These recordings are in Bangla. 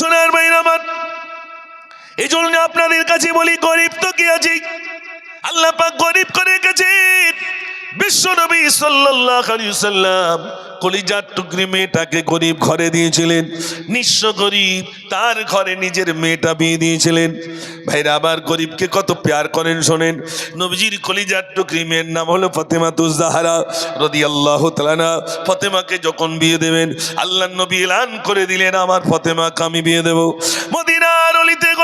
সোনার বাইর আমার। এই জন্য আপনাদের কাছে বলি, গরিব তো কি আছে? আল্লাহ গরিব করে গেছেন বিশ্ব নবী সাল্লাম কলিজার টুকরি মেয়েটাকে গরিব ঘরে দিয়েছিলেন। নিঃস্ব গরিব তার ঘরে নিজের মেয়েটা বিয়ে দিয়েছিলেন। ভাইরা আবার গরিবকে কত প্যার করেন শোনেন। নবীজির কলিজার টুকরি মেয়ের নাম হলো ফতেমা তুজাহারা রদি আল্লাহ তালানা ফতেমাকে যখন বিয়ে দেবেন আল্লাহ নবী এলান করে দিলেন, আমার ফতেমাকে আমি বিয়ে দেব। মদিনার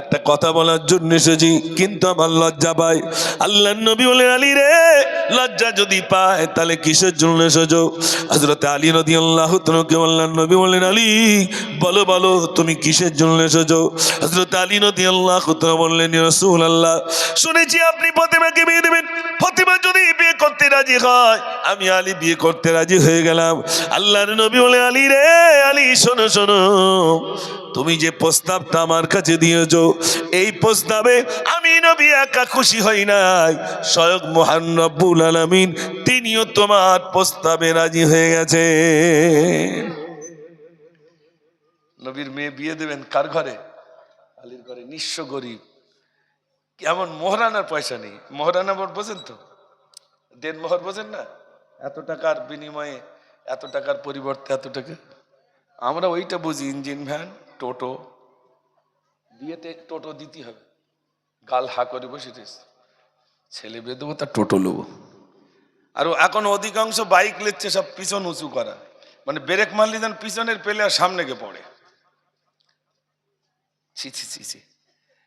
একটা কথা বলার জন্য এসেছি, কিন্তু আমার লজ্জা পাই আল্লাহ নবী বলেন আলী রে, লজ্জা যদি পায়, তাহলে কিসের জন্য এসেছ? হজরত আলী নদী আল্লাহ তোমাকে আল্লাহ নবী বলেন, আলী, বলো বলো, তুমি কিসের জন্য এসেছ? হজরত আলী নদী আল্লাহ বললেন রসুল আল্লাহ শুনেছি আপনি ফতেমাকে বিয়ে দেবেন। প্রতিমা যদি বিয়ে করতে রাজি হয়, আমি আলী বিয়ে করতে রাজি হয়ে গেলাম। আল্লাহর নবী বলে, আলী রে, আলী, শোনো শোনো তুমি যে প্রস্তাবটা আমার কাছে দিয়েছ, এই প্রস্তাবে আমি নবী একা খুশি হই নাই। স্বয়ং মহান রব্বুল আলামিন, তিনিও তোমার প্রস্তাবে রাজি হয়ে গেছে। নবীর মেয়ে বিয়ে দেবেন কার ঘরে? আলীর ঘরে, নিঃস্ব গরিব। এমন মোহরানার পয়সা নেই। মোহরানা বোর্ড বোঝেন তো? দেন মোহর বোঝেন না? এত টাকার বিনিময়ে, এত টাকার পরিবর্তে এত টাকা আমরা ওইটা বুঝি, ইঞ্জিন ভ্যান, টোটো। বিয়েতে টোটো দিতে হবে। গাল হা করে বসে ছেলে বিয়ে দেবো তার টোটো নেব আর এখন অধিকাংশ বাইক লেচ্ছে সব পিছন উঁচু করা। মানে ব্রেক মারলি যেন পিছনের পেলে আর সামনে গিয়ে পড়ে। ছি ছি ছি ছি।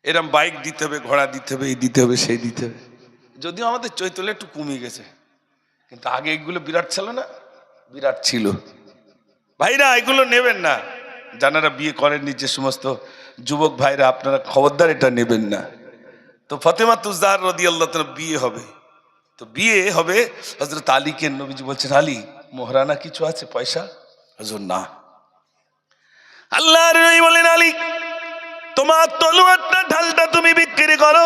এরম বাইক দিতে হবে, ঘোড়া দিতে হবে, এই দিতে হবে, সেই দিতে হবে। যদিও আমাদের চৈতলে একটু কমে গেছে। কিন্তু আগে এগুলো বিরাট ছিল না? বিরাট ছিল। ভাইরা, এগুলো নেবেন না। যারা বিয়ে করেননি যে সমস্ত যুবক ভাইরা, আপনারা খবরদার এটা নেবেন না। তো ফতেমা তুজার রদি আল্লাহ বিয়ে হবে। তো বিয়ে হবে হজরত আলীকে, নবীজি বলছেন, আলী, মোহরানা কিছু আছে, পয়সা? হজর, না। আল্লাহর নবী বলেন, আলী, তোমার তলোয়ারটা, ঢালটা তুমি বিক্রি করো।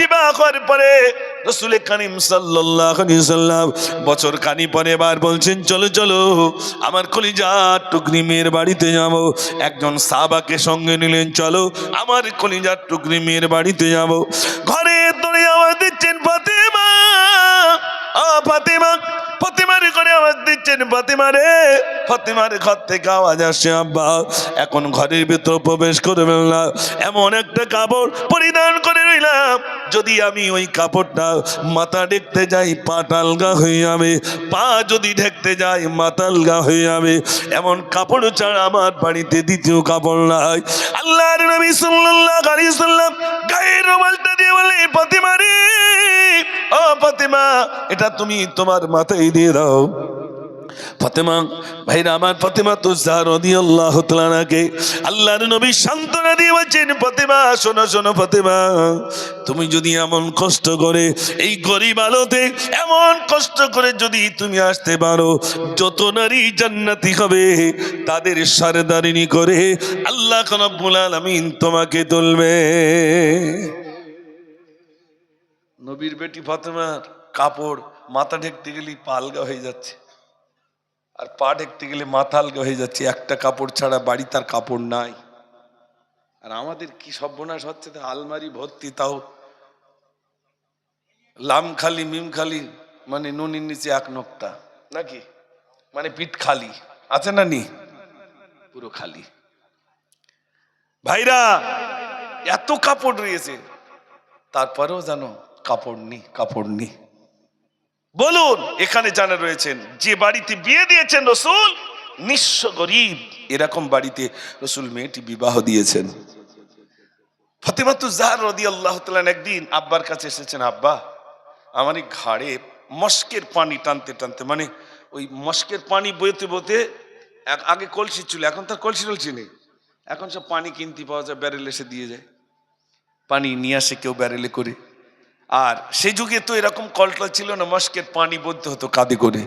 বিবাহ করার পরে রসুলের কানিম সাল্লাম বছর কানি পরে এবার বলছেন, চলো চলো, আমার কলিজা টুকরি মেয়ের বাড়িতে যাব। একজন সাহাবাকে সঙ্গে নিলেন, চলো, আমার কলিজার টুকরি মেয়ের বাড়িতে যাব। ঘরে দৌড়ে আওয়াজ দিচ্ছেন, ফাতেমা ও ফাতেমা আওয়াজ দিচ্ছেন ফাতেমা রে, ফাতেমার ঘর থেকে আওয়াজ আসছে, আব্বা। এখন ঘরের ভিতর প্রবেশ করবেন না এমন একটা কাপড় পরিধান করে রইলাম। যদি আমি ওই কাপড়টা মাথা দেখতে যাই, পা টালগা হয়ে যাবে। পা যদি ঢেকতে যাই মাতালগা হয়ে যাবে। এমন কাপড় ছাড়া আমার বাড়িতে দ্বিতীয় কাপড় নাই। আল্লাহর নবী সাল্লাল্লাহু আলাইহি সাল্লাম গায়ের রুমালটা দিয়ে বলে ফাতেমা রে, ও ফাতেমা, এটা তুমি তোমার মাথায় দিয়ে দাও। ফাতেমা, ভাইরা আমার ফাতেমা তো আল্লাহ তালাকে আল্লাহর নবী সান্ত্বনা দিয়ে বলছেন ফাতেমা, শোনো শোনো ফাতেমা, তুমি যদি এমন কষ্ট করে এই গরিব আলোতে এমন কষ্ট করে যদি তুমি আসতে পারো, যত নারী জান্নাতি হবে, তাদের সারদারিনী করে আল্লাহ রব্বুল আলামিন তোমাকে তুলবে। নবীর বেটি ফাতেমার কাপড় মাথা ঢেকতে গেলে পালগা হয়ে যাচ্ছে। আর পা ঢেকতে গেলে মাথা আলগা হয়ে যাচ্ছে, একটা কাপড় ছাড়া বাড়ি তার কাপড় নাই। আর আমাদের কি সর্বনাশ হচ্ছে আলমারি ভর্তি, তাও লাম খালি, মিম খালি মানে নুনির নিচে এক নোকতা নাকি? মানে পিঠ খালি। আছে না নি পুরো খালি। ভাইরা, এত কাপড় রয়েছে। তারপরেও জানো কাপড় নি কাপড় নি বলুন, এখানে জানা রয়েছেন, যে বাড়িতে বিয়ে দিয়েছেন রসুল, নিঃস্ব গরিব। এরকম বাড়িতে রসুল মেয়েটি বিবাহ দিয়েছেন। রদি একদিন আব্বার কাছে এসেছেন, আব্বা, আমার এই ঘাড়ে মস্কের পানি টানতে টানতে মানে ওই মস্কের পানি বইতে বইতে আগে কলসি ছিল, এখন তার কলসি টলসি নেই। এখন সব পানি কিনতে পাওয়া যায়, ব্যারেল এসে দিয়ে যায়। পানি নিয়ে আসে কেউ ব্যারেলে করে। আর সেই যুগে তো এরকম কলটল ছিল না, মস্কের পানি বলতে হতো কাঁদে করে।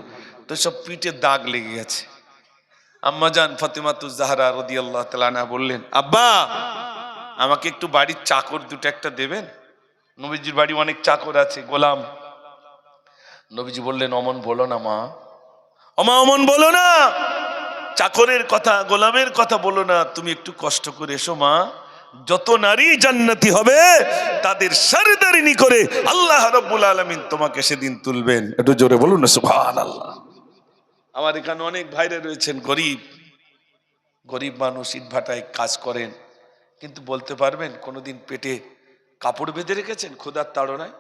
তো সব পিঠে দাগ লেগে গেছে। আম্মা জান ফাতেমাতু জাহরা রদি আল্লাহ তালানা বললেন, আব্বা, আমাকে একটু বাড়ির চাকর দুটো একটা দেবেন? নবীজির বাড়ি অনেক চাকর আছে, গোলাম। নবীজি বললেন, অমন বলো না মা। অমা অমন বলো না। চাকরের কথা, গোলামের কথা বলো না। তুমি একটু কষ্ট করে এসো মা। যত নারী জান্নাতি হবে, তাদের সারদারিনী করে আল্লাহ রব্বুল আলমিন তোমাকে সেদিন তুলবেন। একটু জোরে বলুন না সুভান আল্লাহ আমার এখানে অনেক ভাইরা রয়েছেন, গরিব। গরিব মানুষ ইট ভাটায় কাজ করেন, কিন্তু বলতে পারবেন, কোনোদিন পেটে কাপড় বেঁধে রেখেছেন? খোদার তাড়নায়?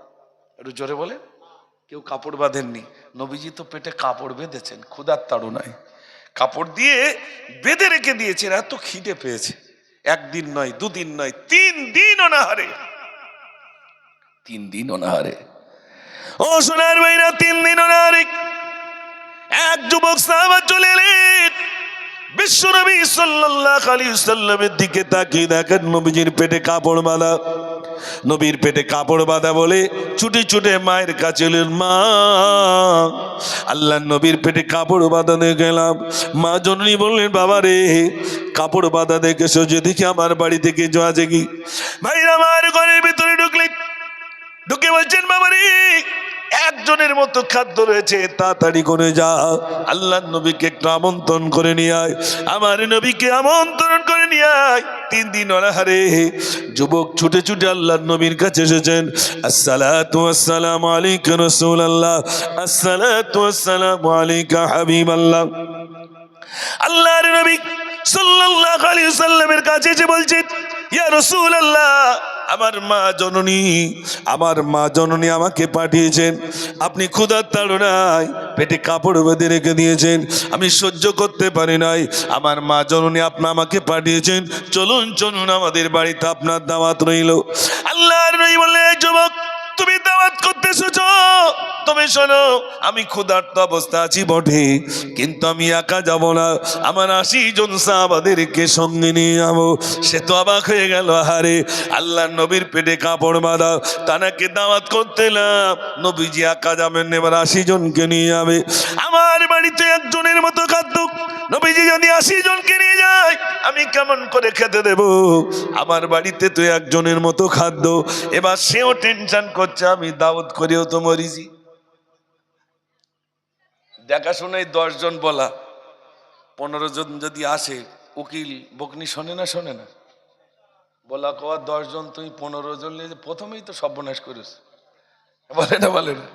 একটু জোরে বলে কেউ কাপড় বাঁধেননি। নবীজি তো পেটে কাপড় বেঁধেছেন, ক্ষুধার তাড়নায়। কাপড় দিয়ে বেঁধে রেখে দিয়েছেন, এত খিদে পেয়েছে। একদিন নয়, দুদিন নয়, তিন দিন অনাহারে। তিন দিন অনাহারে। ও সোনার ভাইরা, তিন দিন অনাহারে। এক যুবক সাহাবা চলে এলেন। বিশ্বনবী সাল্লাল্লাহু আলাইহি সাল্লামের দিকে তাকিয়ে দেখেন নবীজির পেটে কাপড় বাঁধা। নবীর পেটে কাপড় বাঁধা বলে ছুটে ছুটে মায়ের কাছে এলেন, মা আল্লাহ নবীর পেটে কাপড় বাঁধা গেলাম। মা জননী বললেন বাবা রে কাপড় বাঁধা দেখেছ? যেদিকে আমার বাড়ি থেকে যাওয়া কি? ভাইরা আমার ঘরের ভিতরে ঢুকলে, ঢুকে বলছেন বাবা রে একজনের মতো খাদ্য রয়েছে, তাড়াতাড়ি করে যা। আল্লাহ নবীকে একটু আমন্ত্রণ করে নিয়ে আয়। আমার নবীকে আমন্ত্রণ করে নিয়ে আয়। তিন দিন অনাহারে যুবক ছুটে ছুটে আল্লাহ নবীর কাছে এসেছেন। আসসালাতু আসসালামু আলাইকা রাসূলুল্লাহ, আসসালাতু আসসালামু আলাইকা হাবিবাল্লাহ। আল্লাহর নবী সাল্লাল্লাহু আলাইহি সাল্লামের কাছে এসে বলছেন ইয়া রাসূলুল্লাহ, আমার মা জননী, আমার মা জননী আমাকে পাঠিয়েছেন। আপনি ক্ষুধার তাড়নায় পেটে কাপড় বেঁধে রেখে দিয়েছেন। আমি সহ্য করতে পারি নাই। আমার মা জননী আপনি আমাকে পাঠিয়েছেন। চলুন চলুন, আমাদের বাড়িতে আপনার দাওয়াত রইল। আল্লাহর বললেন, "এই যুবক তুমি দাওয়াত করতে এসেছ। তুমি শোনো, আমি ক্ষুধার্ত অবস্থা আছি বটে, কিন্তু আমি একা যাব না। আমার আশি জন সাহাবাদেরকে সঙ্গে নিয়ে যাব। সে তো অবাক হয়ে গেল হারে আল্লাহ নবীর পেটে কাপড় বাঁধা, তানাকে দাওয়াত করতে না নবীজি একা যাবেন এবার আশি জনকে নিয়ে যাবে। আমার বাড়িতে একজনের মতো খাদ্য। নবীজি যদি আশি জনকে নিয়ে যায়, আমি কেমন করে খেতে দেব? আমার বাড়িতে তো একজনের মতো খাদ্য। এবার সেও টেনশন করছে, আমি দাওয়াত করেও তো মরিছি। দেখাশোনায় দশজন বলা পনেরো জন যদি আসে, উকিল বকনি শোনে না শোনে না? বলা কওয়া দশজন তুই পনেরো জন নিয়ে, প্রথমেই তো সর্বনাশ করিস। বলে না বলে না।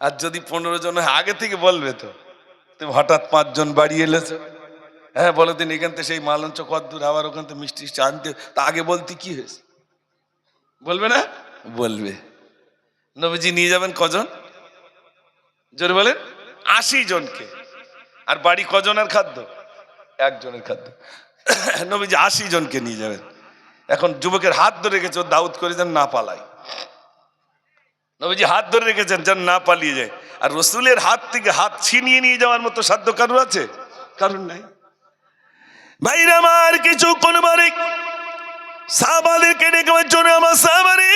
আর যদি পনেরো জন আগে থেকে বলবে তো। তুমি হঠাৎ পাঁচজন বাড়িয়ে এলেছো। হ্যাঁ বলো দিন, এখান থেকে সেই মালঞ্চ কত দূর আবার ওখান থেকে মিষ্টি আনতে, তা আগে বলতে কি হয়েছে? বলবে না? বলবে। নবীজি নিয়ে যাবেন কজন? জোরে বলেন, আশি জনকে। আর বাড়ি কজনের খাদ্য? একজনের খাদ্য। নবীজি আশি জনকে নিয়ে যাবেন। এখন যুবকের হাত ধরে ও দাউদ করে যেন না পালায়। নবীজি হাত ধরে রেখেছেন, যেন না পালিয়ে যায়। আর রসুলের হাত থেকে হাত ছিনিয়ে নিয়ে যাওয়ার মতো সাধ্য কারণ আছে? কারণ নাই। ভাইরা আমার কিছু কোন বারে সাহাবাদেরকে ডেকে বলছো জন্য আমার সাহাবারে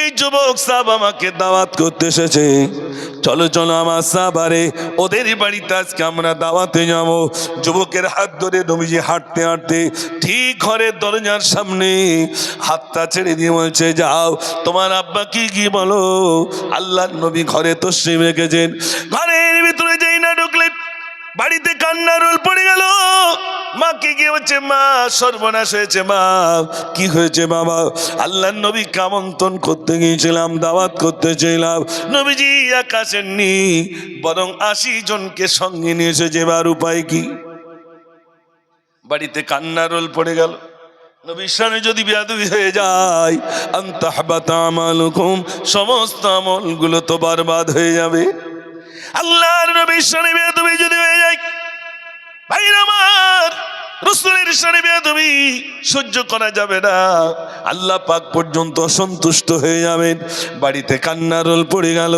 এই যুবক সাহাব আমাকে দাওয়াত করতে এসেছে। চলো চলো আমার সাহাবারে ওদের বাড়িতে আজকে আমরা দাওয়াতে যাব। যুবকের হাত ধরে নবীজি হাঁটতে হাঁটতে ঠিক ঘরের দরজার সামনে হাতটা ছেড়ে দিয়ে বলছে, যাও, তোমার আব্বা কি কি বলো? আল্লাহ নবী ঘরে তো শ্রী রেখেছেন। ঘরের ভিতরে যেই না ঢুকলেন বাড়িতে কান্নার রোল পড়ে গেল। মাকে গিয়ে হচ্ছে মা? সর্বনাশ হয়েছে মা। কি হয়েছে বাবা? আল্লাহ নবী কামন্তন করতে গিয়েছিলাম, দাওয়াত করতে চাইলাম নবীজি আকাশের নি বরং আশি জনকে সঙ্গে নিয়ে এসেছে এবার উপায় কি? বাড়িতে কান্নার রোল পড়ে গেল। নবীর সামনে যদি বিয়াদবি হয়ে যায় আন্তাহবাতা আমালুকুম, সমস্ত আমলগুলো তো বরবাদ হয়ে যাবে। আল্লাহর নবীর সামনে বিয়াদবি যদি হয়ে যায়, ভাইরা আমার রসুলের সামনে বেয়াদবি সহ্য করা যাবে না। আল্লাহ পাক পর্যন্ত অসন্তুষ্ট হয়ে যাবেন। বাড়িতে কান্নার রোল পড়ে গেল।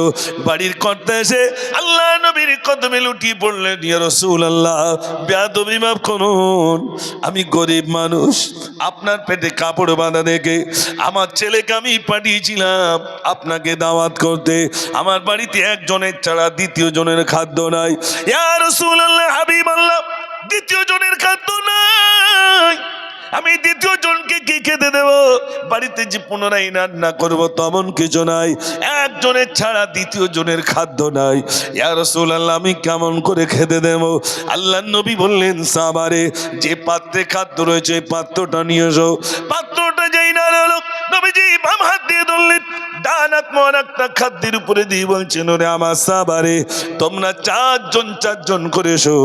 বাড়ির কর্তা এসে আল্লাহ নবীর কদমে লুটিয়ে পড়লেন, ইয়া রসুল আল্লাহ বেয়াদবি মাফ করুন। আমি গরিব মানুষ, আপনার পেটে কাপড় বাঁধা দেখে আমার ছেলেকে আমি পাঠিয়েছিলাম আপনাকে দাওয়াত করতে। আমার বাড়িতে একজনের ছাড়া দ্বিতীয় জনের খাদ্য নাই। ইয়া রসুল আল্লাহ হাবিব আল্লাহ দ্বিতীয় জনের খাদ্য নাই। আমি দ্বিতীয় জনকে কি খেতে দেব? বাড়িতে যে পুনরায় রান্না করব তেমন কিছু নাই। একজনের ছাড়া দ্বিতীয় জনের খাদ্য নাই। ইয়া আল্লাহ আমি কেমন করে খেতে দেব? আল্লাহ নবী বললেন, সাবারে, যে পাত্রে খাদ্য রয়েছে পাত্রটা নিয়ে এসো। পাত্রটা যেই না নবীজি বাম হাত দিয়ে ধরলেন। ডান হাত মন একটা খাদ্যের উপরে দিয়ে বলছেন ওরে আমার সাবারে, তোমরা চারজন চারজন করে এসো,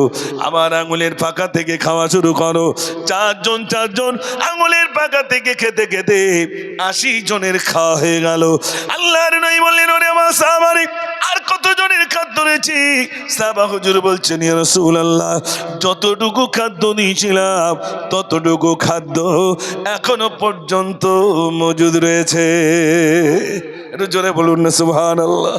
আমার আঙুলের ফাঁকা থেকে খাওয়া শুরু করো। চারজন চারজন আঙুলের ফাঁকা থেকে খেতে খেতে আশি জনের খাওয়া হয়ে গেল। আল্লাহর নই বললেন ওরে আমার সাবারে আর কতজনের খাদ্য রয়েছে? সাবা হুজুর বলছেন রসুল আল্লাহ যতটুকু খাদ্য নিয়েছিলাম, ততটুকু খাদ্য এখনও পর্যন্ত মজুদ রয়েছে। একটু জোরে বলুন না, সুবহানাল্লাহ।